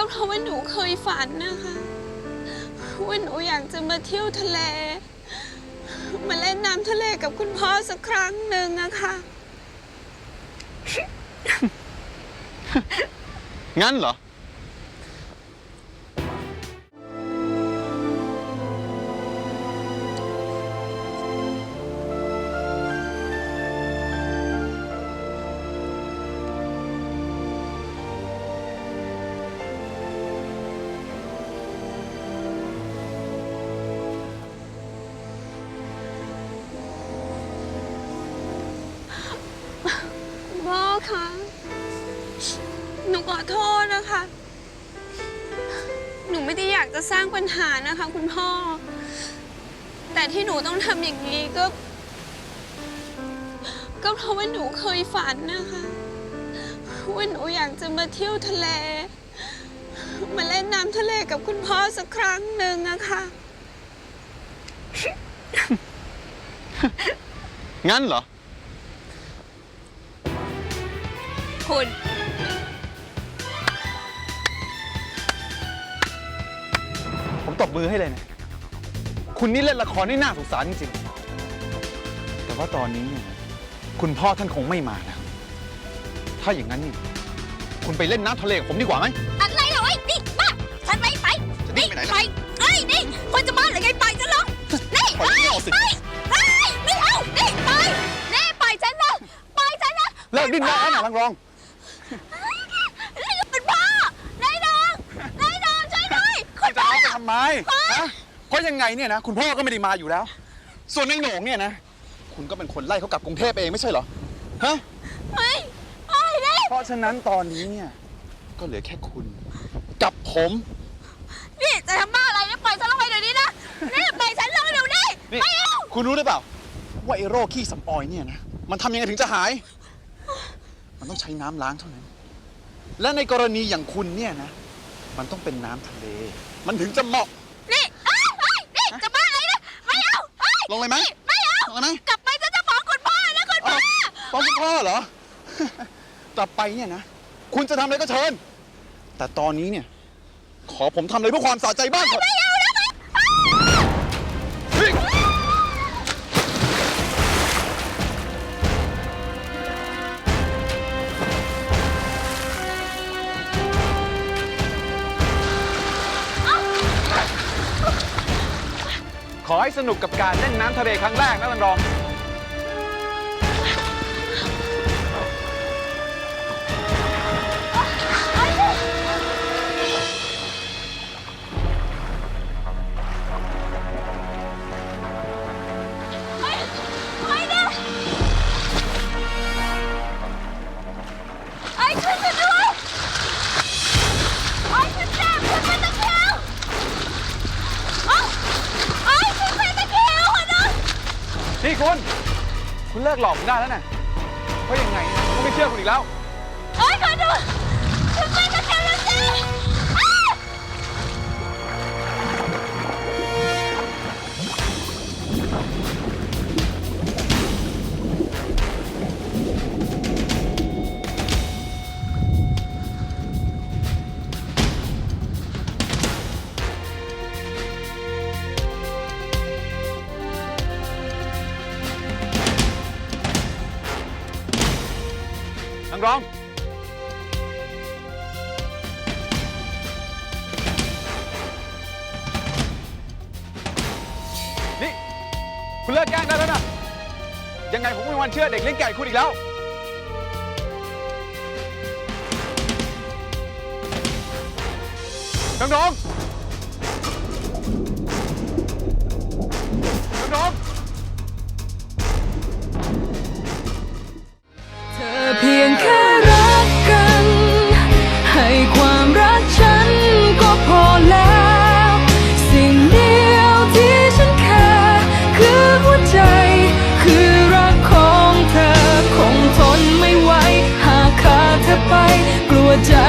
ก็เพราะว่าหนูเคยฝันนะคะ ว่าหนูอยากจะมาเที่ยวทะเล มาเล่นน้ำทะเลกับคุณพ่อสักครั้งหนึ่งอะค่ะ งั้นเหรอ คะ หนูขอโทษนะคะ หนูไม่ได้อยากจะสร้างปัญหานะคะ คุณพ่อ แต่ที่หนูต้องทำอย่างนี้ก็ ก็เพราะว่าหนูเคยฝันนะคะ ว่าหนูอยากจะมาเที่ยวทะเล มาเล่นน้ำทะเลกับคุณพ่อสักครั้งหนึ่งอะคะ งั้นเหรอ คุณ ผมตบมือให้เลยนะคุณนี่เล่นละครนี่น่าสงสารจริงๆ แต่ว่าตอนนี้เนี่ยนะคุณพ่อท่านคงไม่มาแล้ว ถ้าอย่างนั้นนี่คุณไปเล่นน้ำทะเลกับผมดีกว่าไหม อะไรเหรอไอ้นี่บ้าฉันไม่ไปจะนิ่งไปไหนล่ะไปเอ้ยนี่คนจะมาหรือไงไปฉันเหรอนี่ปล่อยเอ้ไม่ยเอาสิเอ้ยเอ้ยไม่เอานี่ไปนี่ปล่อยฉันนะปล่อยฉันนะเลิกดิ้นได้แล้วนะลังรอง นี่ก็เป็นพ่อนายดองนายดองช่วยด้วยคุ คุณ ณ จะ พ่อ เอาไปทำไมฮะเพราะยังไงเนี่ยนะคุณพ่อก็ไม่ได้มาอยู่แล้ว ส่วนในโหน่งเนี่ยนะ คุณก็เป็นคนไล่เขากลับกรุงเทพเองไม่ใช่เหรอฮะเฮ้ยเฮ้ยนี่เพราะฉะนั้นตอนนี้เนี่ยก็เหลือแค่คุณกับผมนี่จะทำบ้าอะไรเนี่ยปล่อยฉันลงไปเดี๋ยวนี้นะนี่ปล่อยฉันลงเดี๋ยวนี้นี่ไม่เอาคุณรู้หรือเปล่าว่าไอ้โรคขี้สำออยเนี่ยนะมันทำยังไงถึงจะหาย มันต้องใช้น้ำล้างเท่านั้น และในกรณีอย่างคุณเนี่ยนะ มันต้องเป็นน้ำทะเล มันถึงจะเหมาะ นี่เอ้ยเอ้ยนี่จะบ้าอะไรนะไม่เอาเอ้ยลงเลยไหมนี่ไม่เอาลงเลยไหมกลับไปฉันจะฟ้องคุณพ่อนะคุณพ่อฟ้องคุณพ่อเหรอ กลับไปเนี่ยนะ คุณจะทำอะไรก็เชิญ แต่ตอนนี้เนี่ย ขอผมทำอะไรเพื่อความสะใจบ้างเถอะ ขอให้สนุกกับการเล่นน้ำทะเลครั้งแรกนะท่านรอง ลิกหลอกผมได้แล้วนะเพราะยังไงผมก็ไม่เชื่อคุณอีกแล้ว เอ้คนนึงฉันเป็นตะคริวแล้วจ้า นังรอง นี่ คุณเลิกแกล้งได้แล้วนะ ยังไงผมไม่มีวันเชื่อเด็กเลี้ยงไก่คุณอีกแล้วนังรอง die